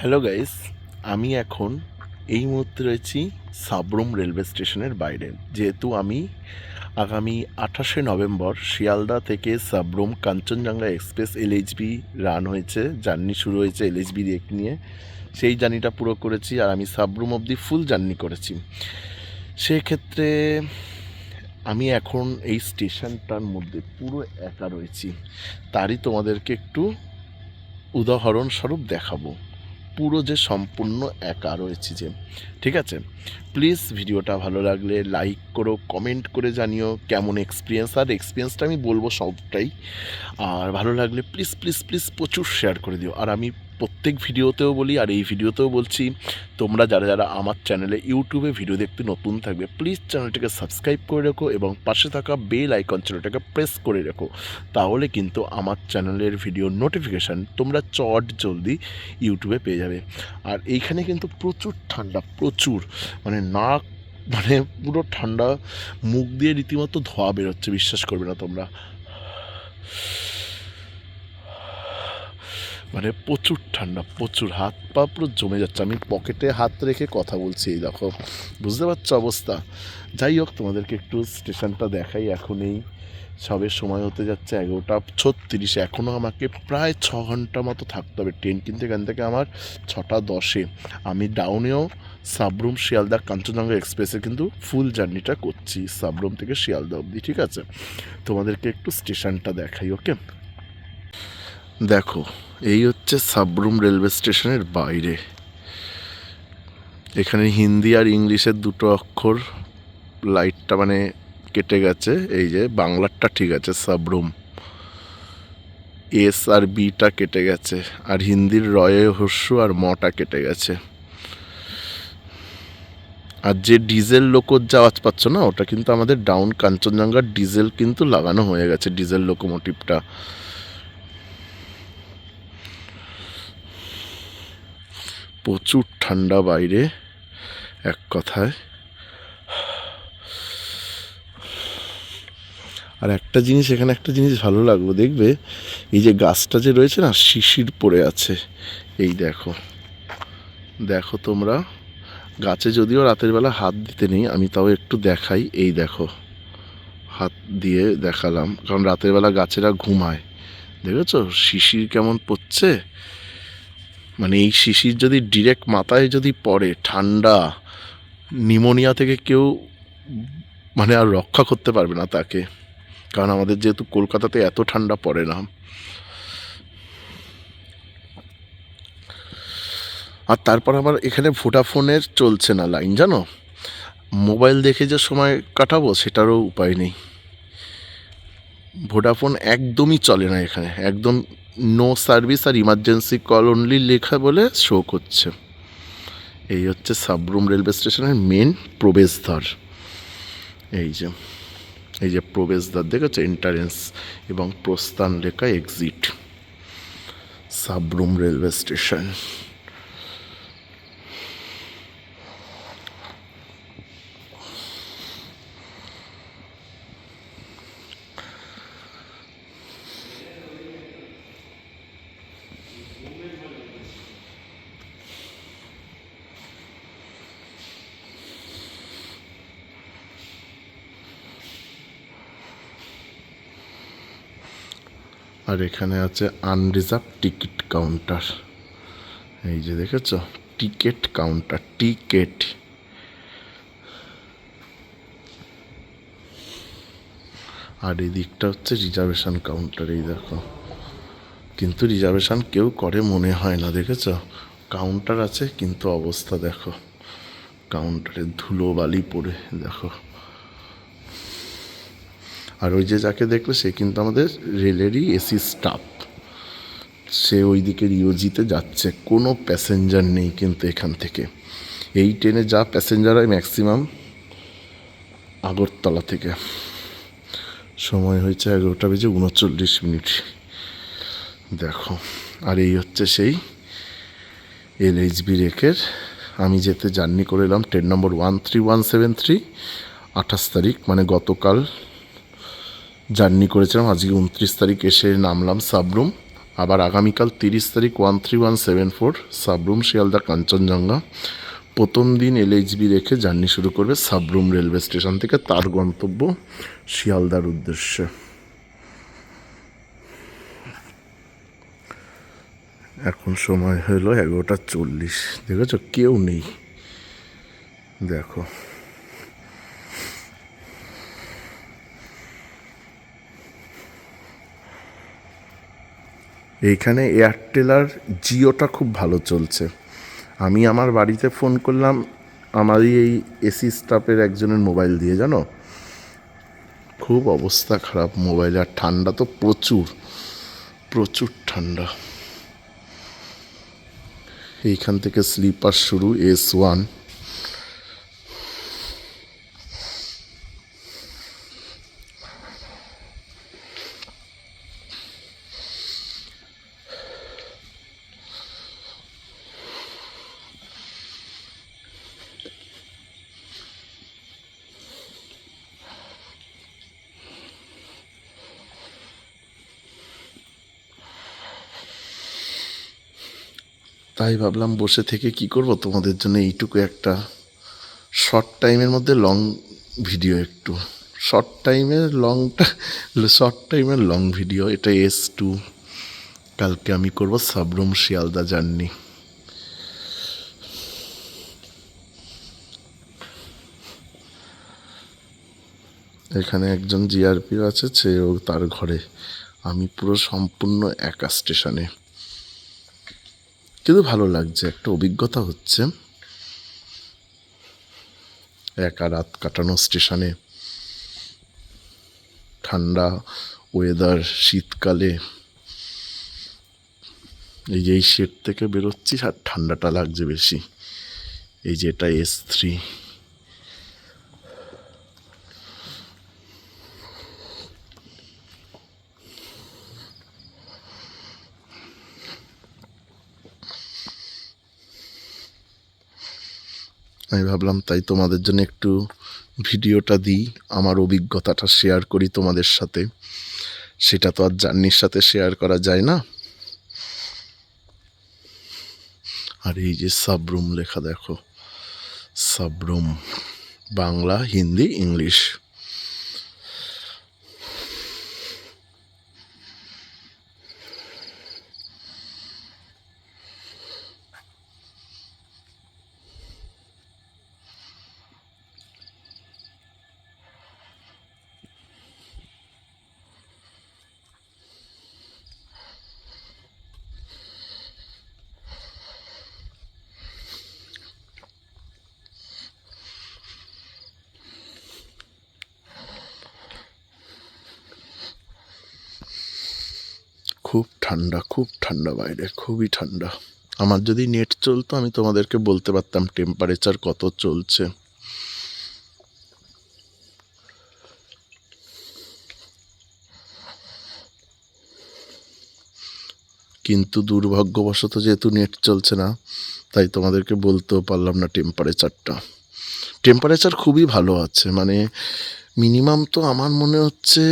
Hello guys আমি এখন এই মুহূর্তে রয়েছি সাবরুম রেলওয়ে স্টেশনের বাইরে। যেহেতু আমি আগামী আঠাশে নভেম্বর শিয়ালদা থেকে Sabroom Kanchenjunga express LHB run হয়েছে, জার্নি শুরু হয়েছে এলএইচবি রেক নিয়ে। সেই জার্নিটা পুরো করেছি আর আমি সাবরুম অবধি ফুল জার্নি করেছি। সেক্ষেত্রে আমি এখন এই স্টেশনটার মধ্যে পুরো একা রয়েছি। তারই তোমাদেরকে একটু উদাহরণস্বরূপ দেখাবো। পুরো যে সম্পূর্ণ একা রয়েছে যে ঠিক আছে? প্লিজ ভিডিওটা ভালো লাগলে লাইক করো কমেন্ট করে জানিও কেমন এক্সপিরিয়েন্স আর এক্সপিরিয়েন্সটা আমি বলব সবটাই। আর ভালো লাগলে প্লিজ প্লিজ প্লিজ প্রচুর শেয়ার করে দিও। আর আমি প্রত্যেক ভিডিওতেও বলি, আর এই ভিডিওতেও বলছি, তোমরা যারা যারা আমার চ্যানেলে ইউটিউবে ভিডিও দেখতে নতুন থাকবে প্লিজ চ্যানেলটাকে সাবস্ক্রাইব করে রেখো এবং পাশে থাকা বেল আইকন চ্যানেলটাকে প্রেস করে রেখো। তাহলে কিন্তু আমার চ্যানেলের ভিডিও নোটিফিকেশান তোমরা চট জলদি ইউটিউবে পেয়ে যাবে। আর এইখানে কিন্তু প্রচুর ঠান্ডা, প্রচুর মানে নাক মানে পুরো ঠান্ডা মুখ দিয়ে রীতিমতো ধোয়া বেরোচ্ছে বিশ্বাস করবে না তোমরা। মানে প্রচুর ঠান্ডা, প্রচুর হাত পা পুরো জমে যাচ্ছে। আমি পকেটে হাত রেখে কথা বলছি এই দেখো, বুঝতে পারছ অবস্থা? যাই হোক, তোমাদেরকে একটু স্টেশনটা দেখাই এখন এই সবে সময় হতে যাচ্ছে এগারোটা ছত্রিশ। এখনও আমাকে প্রায় ছ ঘণ্টা মতো থাকতে হবে। ট্রেন কিন্তু এখান থেকে আমার ছটা দশে। আমি ডাউনেও সাবরুম শিয়ালদা কাঞ্চনজঙ্ঘা এক্সপ্রেসে কিন্তু ফুল জার্নিটা করছি, সাবরুম থেকে শিয়ালদা অবধি, ঠিক আছে? তোমাদেরকে একটু স্টেশনটা দেখাই ওকে দেখো, এই হচ্ছে সাবরুম রেলওয়ে স্টেশনের বাইরে। এখানে হিন্দি আর ইংলিশের দুটো অক্ষর, লাইটটা মানে কেটে গেছে, এই যে বাংলারটা ঠিক আছে, সাবরুম। এস আর বিটা কেটে গেছে, আর হিন্দির রয়ে হস্য আর মটা কেটে গেছে। আর যে ডিজেল লোকোর যে আওয়াজ পাচ্ছ না, ওটা কিন্তু আমাদের ডাউন কাঞ্চনজঙ্ঘার ডিজেল কিন্তু লাগানো হয়ে গেছে, ডিজেল লোকোমোটিভটা। প্রচুর ঠান্ডা বাইরে, এক কথায়। আর একটা জিনিস, এখানে একটা জিনিস ভালো লাগল, দেখবে? এই যে গাছটা যে রয়েছে না শিশির পড়ে আছে। এই দেখো। দেখো তোমরা, গাছে যদিও রাতের বেলা হাত দিতে নেই, আমি তাও একটু দেখাই। এই দেখো, হাত দিয়ে দেখালাম, কারণ রাতের বেলা গাছেরা ঘুমায়। দেখেছ? শিশির কেমন পড়ছে? মানে এই শিশির যদি ডিরেক্ট মাথায় যদি পড়ে, ঠান্ডা, নিমোনিয়া থেকে কেউ মানে আর রক্ষা করতে পারবে না তাকে। কারণ আমাদের যেহেতু কলকাতাতে এত ঠান্ডা পড়ে না। আর তারপর আমার এখানে ভোডাফোনের চলছে না লাইন, জানো? মোবাইল দেখে যে সময় কাটাবো, সেটারও উপায় নেই। ভোডাফোন একদমই চলে না এখানে। একদম নো সার্ভিস আর ইমার্জেন্সি কল অনলি লেখা বলে শো করছে। এই হচ্ছে সাবরুম রেলওয়ে স্টেশনের মেন প্রবেশদ্বার। এই যে এই যে প্রবেশদ্বার দেখেছ? এন্টারেন্স এবং প্রস্থান লেখা এক্সিট সাবরুম রেলওয়ে স্টেশন আর এখানে আছে আনরিজার্ভ টিকিট কাউন্টার এই যে দেখেছ? টিকেট কাউন্টার টিকেট আর এই দিকটা হচ্ছে রিজার্ভেশন কাউন্টার এই দেখো। কিন্তু রিজার্ভেশন কেউ করে মনে হয় না, দেখেছ? কাউন্টার আছে, কিন্তু অবস্থা দেখো। কাউন্টারে ধুলো বালি পড়ে, দেখো। আর ওই যে যাকে দেখলে সে কিন্তু আমাদের রেলেরই এসি স্টাফ। সে ওই দিকের ইউজিতে যাচ্ছে, কোনো প্যাসেঞ্জার নেই কিন্তু এখান থেকে। এই ট্রেনে যা প্যাসেঞ্জার হয় ম্যাক্সিমাম আগরতলা থেকে। সময় হয়েছে এগারোটা বেজে উনচল্লিশ মিনিট। দেখো, আর এই হচ্ছে সেই এলএইচবি রেকের। আমি যেতে জার্নি করে এলাম train number one three one seven three, আঠাশ তারিখ মানে গতকাল জার্নি করেছিলাম। আজকে উনত্রিশ তারিখ এসে নামলাম সাবরুম। আবার আগামীকাল তিরিশ তারিখ one three one seven four Sabroom, Sealdah, Kanchenjunga. প্রথম দিন এলএইচবি রেখে জার্নি শুরু করবে সাবরুম রেলওয়ে স্টেশন থেকে। তার গন্তব্য শিয়ালদার উদ্দেশ্যে। এখন সময় হলো এগারোটা চল্লিশ। দেখেছ? কেউ নেই। দেখো। এইখানে এয়ারটেল আর জিওটা খুব ভালো চলছে। আমি আমার বাড়িতে ফোন করলাম, আমারই এই এসি স্টাফের একজনের মোবাইল দিয়ে, জানো? খুব অবস্থা খারাপ মোবাইল, আর ঠান্ডা তো প্রচুর প্রচুর ঠান্ডা। এইখান থেকে স্লিপার শুরু, এস ওয়ান। তাই ভাবলাম বসে থেকে কি করব? তোমাদের জন্য এইটুকু একটা শর্ট টাইমের মধ্যে লং ভিডিও একটু। শর্ট টাইমের লংটা শর্ট টাইমের লং ভিডিও এটা এস টু কালকে আমি করব সাবরুম শিয়ালদা জার্নি। এখানে একজন জিআরপি আছে, সে তার ঘরে। আমি পুরো সম্পূর্ণ একা স্টেশনে কিন্তু ভালো লাগছে, একটা অভিজ্ঞতা হচ্ছে। একা রাত কাটানো স্টেশনে, ঠান্ডা ওয়েদার শীতকালে, এই যে এই শেড থেকে বেরোচ্ছি আর ঠান্ডাটা লাগছে বেশি। এই যে এটা এস থ্রি আমি ভাবলাম, তাই তোমাদের জন্য একটু ভিডিওটা দিই। আমার অভিজ্ঞতাটা শেয়ার করি তোমাদের সাথে। সেটা তো আর জার্নির সাথে শেয়ার করা যায় না। আর এই যে সাবরুম লেখা দেখো। সাবরুম, বাংলা, হিন্দি, ইংলিশ। খুব ঠান্ডা খুব ঠান্ডা বাইরে, খুবই ঠান্ডা। আমার যদি নেট চলতো, আমি তোমাদেরকে বলতে পারতাম টেম্পারেচার কত চলছে। কিন্তু দুর্ভাগ্যবশত যেহেতু নেট চলছে না, তাই তোমাদেরকে বলতেও পারলাম না টেম্পারেচারটা টেম্পারেচার খুবই ভালো আছে মানে মিনিমাম তো আমার মনে হচ্ছে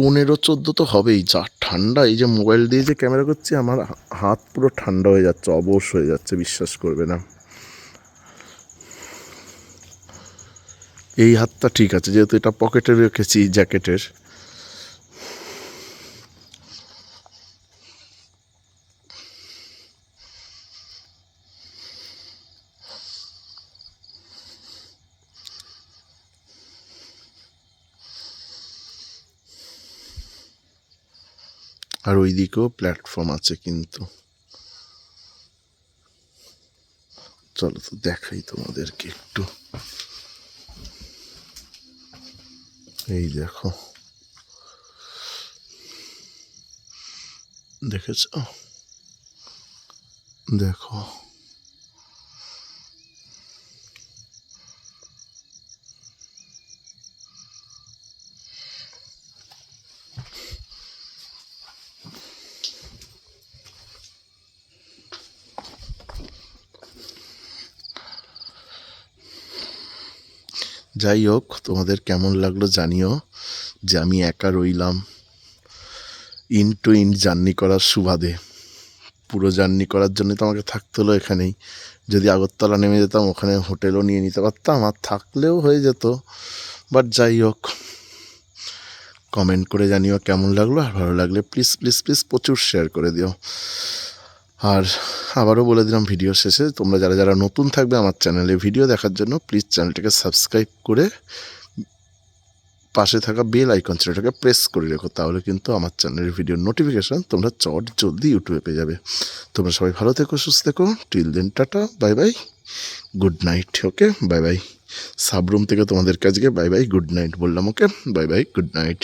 পনেরো, চোদ্দ তো হবেই। যা ঠান্ডা, এই যে মোবাইল দিয়ে যে ক্যামেরা করছি, আমার হাত পুরো ঠান্ডা হয়ে যাচ্ছে, অবশ হয়ে যাচ্ছে, বিশ্বাস করবে না। এই হাতটা ঠিক আছে, যেহেতু এটা পকেটে রেখেছি, জ্যাকেটের। আর ওই দিকেও প্ল্যাটফর্ম আছে কিন্তু। চলো তো দেখাই তোমাদেরকে একটু। এই দেখো। দেখেছ? দেখো। যাই হোক, তোমাদের কেমন লাগল জানিও যে আমি একা রইলাম ইন টু ইন জার্নি করার সুবাদে। পুরো জার্নি করার জন্য তো আমাকে থাকতে হলো এখানেই। যদি আগরতলা নেমে যেতাম, ওখানে হোটেলও নিয়ে নিতে পারতাম, আর থাকলেও হয়ে যেত। বাট যাই হোক কমেন্ট করে জানিও কেমন লাগল, আর ভালো লাগলে প্লিজ প্লিজ প্লিজ প্রচুর শেয়ার করে দিও। আর আবারও বলে দিলাম ভিডিও শেষে, তোমরা যারা যারা নতুন থাকবে আমার চ্যানেলে ভিডিও দেখার জন্য প্লিজ চ্যানেলটাকে সাবস্ক্রাইব করে পাশে থাকা বেল আইকন সেটাকে প্রেস করে রেখো, তাহলে কিন্তু আমার চ্যানেলের ভিডিওর নোটিফিকেশান তোমরা চট জলদি ইউটিউবে পেয়ে যাবে। তোমরা সবাই ভালো থেকো, সুস্থ থেকো till then tata bye bye good night okay bye bye Sabroom থেকে তোমাদের কাছকে বাই বাই গুড নাইট বললাম okay bye bye good night